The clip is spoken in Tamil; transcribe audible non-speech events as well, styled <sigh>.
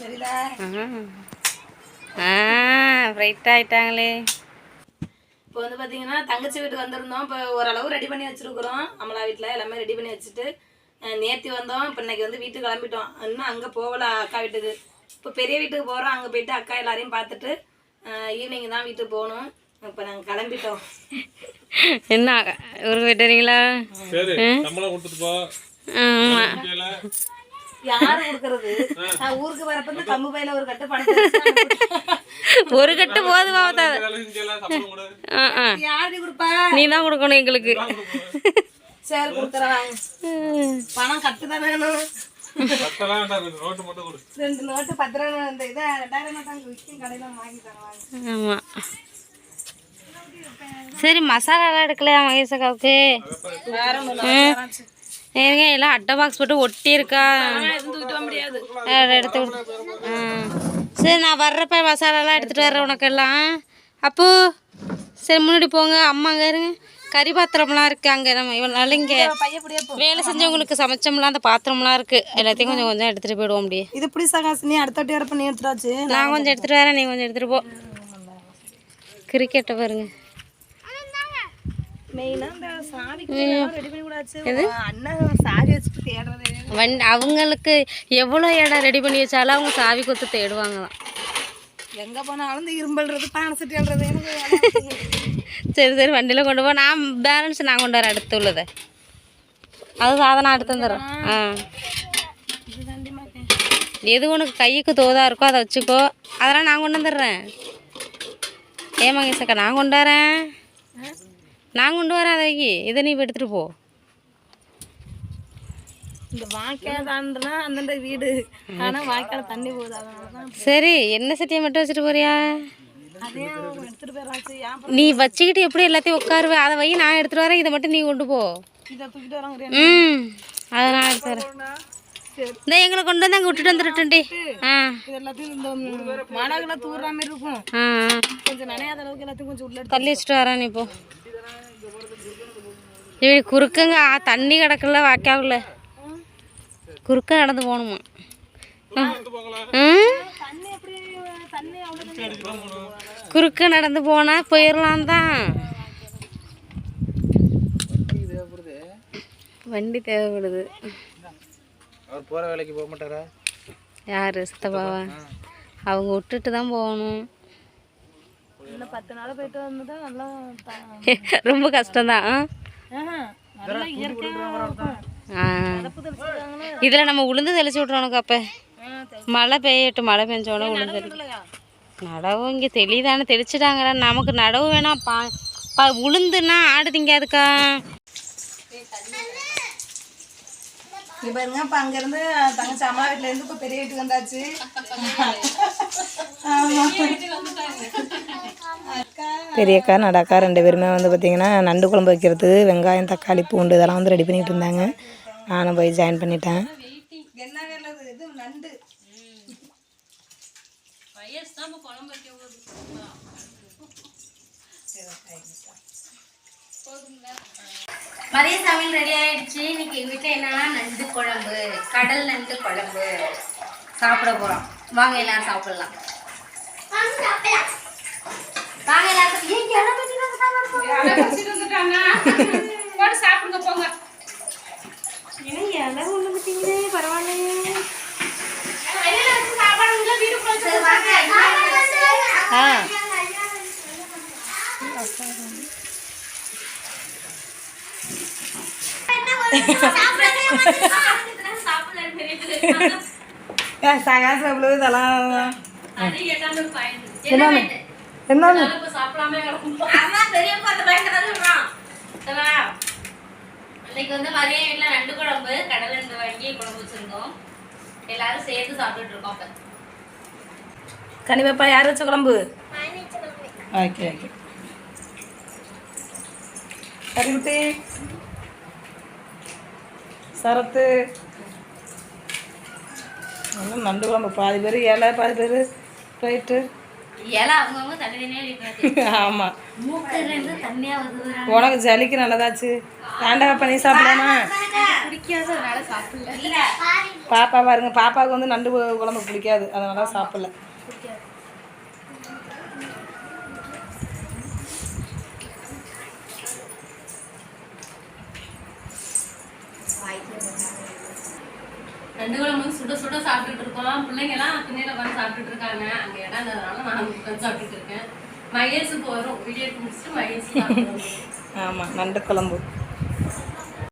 சரிதா? ஆ ரைட் ஆயிட்டாங்களே. இப்போ வந்து பார்த்தீங்கன்னா தங்கச்சி வீட்டுக்கு வந்திருந்தோம். இப்போ ஓரளவு ரெடி பண்ணி வச்சிருக்கிறோம். அமலா வீட்டில் எல்லாமே ரெடி பண்ணி வச்சுட்டு நேத்தி வந்தோம். இப்போ இன்னைக்கு வந்து வீட்டுக்கு கிளம்பிட்டோம். இன்னும் அங்கே போகல அக்கா வீட்டுக்கு. இப்போ பெரிய வீட்டுக்கு போகிறோம் அங்கே போயிட்டு அக்கா எல்லாரையும் பார்த்துட்டு ஈவினிங் தான் வீட்டுக்கு போகணும். இப்போ நாங்கள் கிளம்பிட்டோம். என்ன ஊருக்கு போயிட்டுறீங்களா சரி யாரு கொடுக்கறது? நான் ஊருக்கு வரப்ப இந்த கம்பு பையில ஒரு கட்டு அனுப்பிட்டேன். ஒரு கட்டு போதுமா யாரு கொடுப்பா நீ தான் கொடுக்கணும் எங்களுக்கு. சரி கொடுத்துறேன் பணம் கட்டு தான் வேணும் ரெண்டு நோட்டு மட்டும் கொடு. ரெண்டு நோட்டு பத்து ரூபா இந்த இதை ரெண்டாயிரம் நோட்டு அங்கே விற்கும் கடையில் வாங்கி தருவாங்க ஆமாம் சரி மசாலாலாம் எடுக்கலையா மகேஷ் அக்காவுக்கு? ஏங்க எல்லாம் அட்டை பாக்ஸ் போட்டு ஒட்டி இருக்கா முடியாது எடுத்து சரி நான் வர்றப்ப மசாலாலாம் எடுத்துகிட்டு வர்றேன் உனக்கெல்லாம். அப்போ சரி முன்னாடி போங்க. அம்மா அங்கே இருங்க. கறி பாத்திரம்லாம் இருக்குது அங்கே. நம்ம இவ்வளோ நாள் இங்கே வேலை செஞ்சவங்களுக்கு சமைச்சோம்லாம் அந்த பாத்திரம்லாம் இருக்குது எல்லாத்தையும் கொஞ்சம் கொஞ்சம் எடுத்துகிட்டு போயிடுவோம் அப்படியே. இது பிடி சகாசு நீ அடுத்த வாட்டி வரப்ப நீ எடுத்துடாச்சு நான் கொஞ்சம் எடுத்துகிட்டு வரேன் நீ கொஞ்சம் எடுத்துகிட்டு போ. கிரிக்கெட்டை பாருங்க மெயினாக இந்த சாமிக்கு ரெடி பண்ணி கூடாச்சு அண்ணன் சாரி வச்சுட்டு தேடுறது வண் அவங்களுக்கு எவ்வளோ இடம் ரெடி பண்ணி வச்சாலும் அவங்க சாவி கொத்து தேடுவாங்களாம். எங்கே போனாலும் இந்த இரும்பல்றது பானை சட்டி அல்றது. சரி சரி வண்டியில் கொண்டு போ. நான் பேலன்ஸ் நான் கொண்டு வரேன் அடுத்து உள்ளதை. அது நான் எடுத்து வந்துடுறேன். ஆ. எது உனக்கு கைக்கு தோதா இருக்கோ அதை வச்சுக்கோ. அதெல்லாம் நான் கொண்டு வந்துடுறேன். ஏமாங்க சக்கா நான் கொண்டு வரேன். நான் கொண்டு வரேன் அதை வைக்கி இதை நீ எடுத்துகிட்டு போ. இந்த வாய்க்கால் தாண்டுனா அந்தந்த வீடு. ஆனால் வாய்க்கால் தண்ணி போகுது சரி என்ன சட்டியை மட்டும் வச்சுட்டு போறியா? நீ வச்சுக்கிட்டு எப்படி எல்லாத்தையும் உட்காருவே? அதை வை நான் எடுத்துகிட்டு வரேன். இதை மட்டும் நீ கொண்டு போ. ம். அதை நான் எடுத்து வரேன் இந்த எங்களை கொண்டு வந்து அங்கே விட்டுட்டு வந்துட்டுண்டி ஆ. எல்லாத்தையும் இந்த தூர்ற மாதிரி இருக்கும். கொஞ்சம் நனையாத அளவுக்கு எல்லாத்தையும் கொஞ்சம் உள்ள தள்ளி வச்சுட்டு வரேன் நீ இப்போ இப்படி குறுக்கங்க தண்ணி கிடக்குல வாய்க்காவுல குறுக்க நடந்து போகணுமா? குறுக்க நடந்து போனால் போயிடலாம் தான். வண்டி தேவைப்படுது. அவர் போற வேலைக்கு போக மாட்டாரா? யார்? சித்தப்பாவா? அவங்க விட்டுட்டு தான் போகணும். பத்து நாள் போயிட்டு வந்ததா நல்லா த- <laughs> ரொம்ப கஷ்டம்தான். இதில் நம்ம உளுந்து தெளிச்சு விட்றோனுக்கு அப்போ மழை பெய்யட்டும் மழை பெஞ்சோடனே உளுந்து நடவு இங்கே தெளிதானே தெளிச்சிட்டாங்கடா. நமக்கு நடவு வேணாம். பா பா உளுந்துன்னா ஆடு திங்காதுக்கா. இங்க பாருங்க இப்போ அங்கேருந்து தங்கச்சி அம்மா வீட்டிலேருந்து இப்போ பெரிய வீட்டுக்கு வந்தாச்சு. பெரியக்கா நடக்கா ரெண்டு பேருமே வந்து பார்த்திங்கன்னா நண்டு குழம்பு வைக்கிறதுக்கு வெங்காயம் தக்காளி பூண்டு இதெல்லாம் வந்து ரெடி பண்ணிகிட்டு இருந்தாங்க. நானும் போய் ஜாயின் பண்ணிட்டேன். மதிய சமையல் ரெடி ஆயிடுச்சு. இன்னைக்கு எங்கள் வீட்டில் என்னன்னா நண்டு குழம்பு கடல் நண்டு குழம்பு சாப்பிட போகிறோம் வாங்க எல்லாரும் சாப்பிடலாம். வாங்க எல்லாரும் ஏன் இங்க இடம் வச்சுட்டு வந்து போட்டு சாப்பிடுங்க போங்க ஏன்னா இடம் ஒன்று பார்த்தீங்களே பரவாயில்லையே ஆ சகாசம் எவ்வளோ இதெல்லாம் என்னன்னு இன்னைக்கு வந்து மதியம் வீட்டில் நண்டு குழம்பு கடல் நண்டு வாங்கி குழம்பு வச்சிருந்தோம். எல்லாரும் சேர்ந்து சாப்பிட்டுட்டு இருக்கோம் இப்போ கனிவேப்பா யார் வச்ச குழம்பு? Okay okay. கரிமுத்தி சரத்து. நண்டு குழம்பு. பாதி பேர் ஏழை பாதி பேர் ரைட்டு ஆமாம் உனக்கு ஜலிக்கு நல்லதாச்சு. வேண்டாம் பண்ணி சாப்பிடாமா பிடிக்காததுனால சாப்பிடல. பாப்பா பாருங்க பாப்பாவுக்கு வந்து நண்டு குழம்பு பிடிக்காது அதனால சாப்பிடல ரெண்டு குழம்பு வந்து சுட சுட சாப்பிட்டுட்டு இருக்கோம். பிள்ளைங்கலாம் திண்ணையில உட்காந்து சாப்பிட்டுட்டு இருக்காங்க. அங்க இடம் இருந்ததுனால நான் உட்காந்து சாப்பிட்டுட்டு இருக்கேன். மகேஷுக்கு வரும். வீடியோ முடிச்சுட்டு மகேஷ் ஆமா ஆமாம் நண்டு குழம்பு.